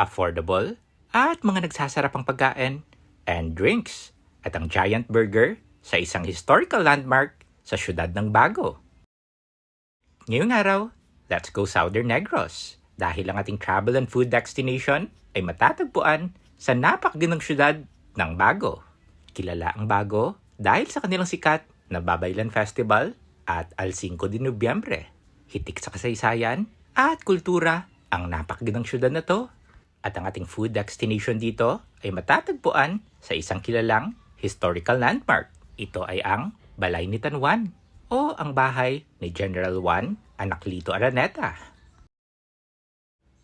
affordable, at mga nagsasarapang pagkain and drinks at ang Giant Burger sa isang historical landmark sa siyudad ng Bago. Ngayong araw, let's go Southern Negros dahil ang ating travel and food destination ay matatagpuan sa napakagandang syudad ng Bago. Kilala ang Bago dahil sa kanilang sikat na Babaylan Festival at Al 5 de Nobyembre. Hitik sa kasaysayan at kultura ang napakagandang syudad na to. At ang ating food destination dito ay matatagpuan sa isang kilalang historical landmark. Ito ay ang Balay ni Tanwan o ang bahay ni General Juan Anaclito Araneta.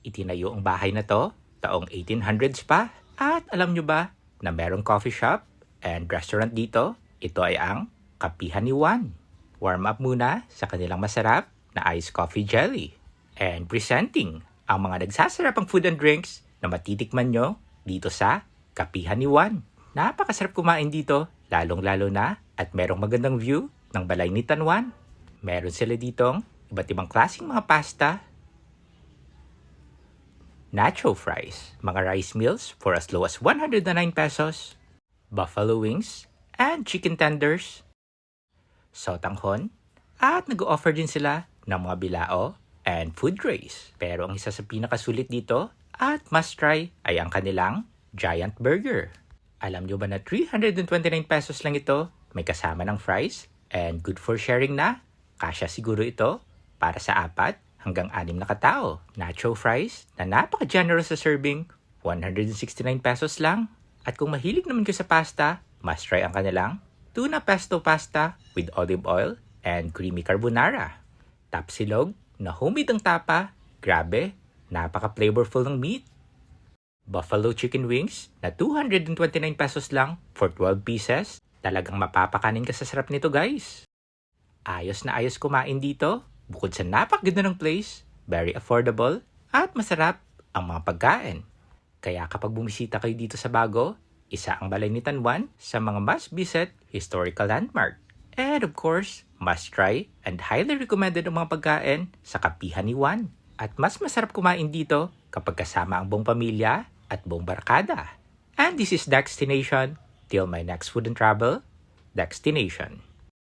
Itinayo ang bahay na to taong 1800s pa. At alam nyo ba na merong coffee shop and restaurant dito? Ito ay ang Kapihan ni Juan. Warm up muna sa kanilang masarap na iced coffee jelly. And presenting ang mga nagsasarapang food and drinks na matitikman nyo dito sa Kapihan ni Juan. Napakasarap kumain dito, lalong-lalo na at merong magandang view ng balay ni Tanwan. Meron sila ditong iba't ibang klaseng mga pasta, nacho fries, mga rice meals for as low as 109 pesos, buffalo wings, and chicken tenders, sotanghon, at nag-offer din sila ng mga bilao and food trays. Pero ang isa sa pinakasulit dito at must try ay ang kanilang giant burger. Alam nyo ba na 329 pesos lang ito, may kasama ng fries, and good for sharing na. Kasya siguro ito para sa apat hanggang anim na katao. Nacho fries na napaka-generous sa serving, 169 pesos lang. At kung mahilig naman kayo sa pasta, must try ang kanilang tuna pesto pasta with olive oil and creamy carbonara. Tapsilog na homemade ang tapa, grabe, napaka-flavorful ng meat. Buffalo chicken wings na 229 pesos lang for 12 pieces. Talagang mapapakanin ka sa sarap nito guys. Ayos na ayos kumain dito. Bukod sa napakaganda ng place, very affordable, at masarap ang mga pagkain. Kaya kapag bumisita kayo dito sa Bago, isa ang Balay ni Tanwan sa mga must-visit historical landmark. And of course, must try and highly recommended ang mga pagkain sa Kapihan ni Juan. At mas masarap kumain dito kapag kasama ang buong pamilya at buong barkada. And this is Destination. Till my next food and travel, Destination.